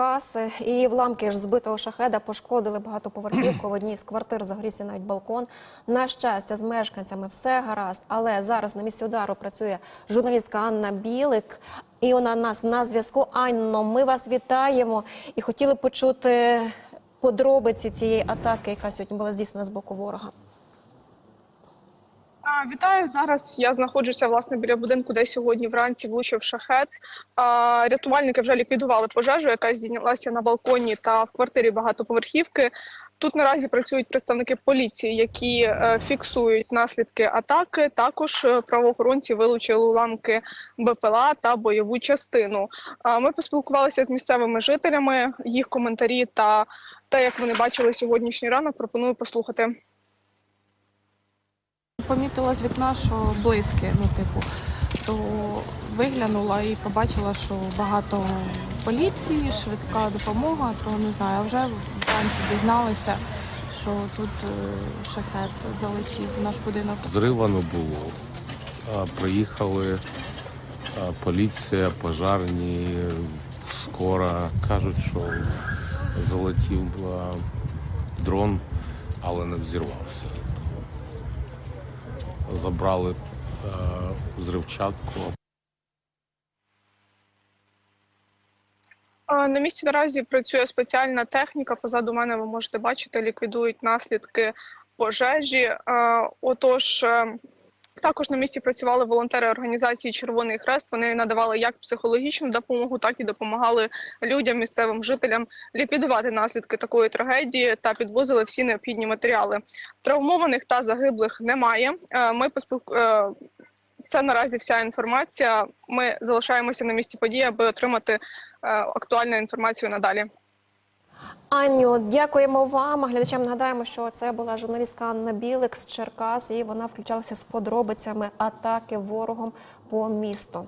Черкаси. І вламки ж збитого шахеда пошкодили багатоповерхівку. В одній з квартир загорівся навіть балкон. На щастя, з мешканцями все гаразд. Але зараз на місці удару працює журналістка Анна Білик. І вона нас на зв'язку. Анно, ми вас вітаємо і хотіли почути подробиці цієї атаки, яка сьогодні була здійснена з боку ворога. Вітаю зараз. Я знаходжуся власне біля будинку, де сьогодні вранці влучив шахет. А, Рятувальники вже ліквідували пожежу, яка здійнялася на балконі та в квартирі багатоповерхівки. Тут наразі працюють представники поліції, які е, фіксують наслідки атаки. Також е, правоохоронці вилучили уламки БПЛА та бойову частину. А, Ми поспілкувалися з місцевими жителями, їх коментарі та те, як вони бачили сьогоднішній ранок. Пропоную послухати. Помітила з вікна, що близьке, ну типу, то виглянула і побачила, що багато поліції, швидка допомога, то не знаю, а вже вранці дізналася, що тут е, шахет залетів в наш будинок. Зрива не було. Приїхали поліція, пожарні, скора. Кажуть, що залетів дрон, але не взірвався. Забрали а, зривчатку. На місці наразі працює спеціальна техніка. Позаду мене ви можете бачити, ліквідують наслідки пожежі. Отож, е, також на місці працювали волонтери організації Червоний Хрест. Вони надавали як психологічну допомогу, так і допомагали людям, місцевим жителям ліквідувати наслідки такої трагедії та підвозили всі необхідні матеріали. Травмованих та загиблих немає. Е, Ми поспілку... е, це наразі вся інформація. Ми залишаємося на місці події, аби отримати е, актуальну інформацію надалі. Аню, дякуємо вам. Глядачам нагадаємо, що це була журналістка Анна Білик з Черкас, і вона включалася з подробицями атаки ворогом по місту.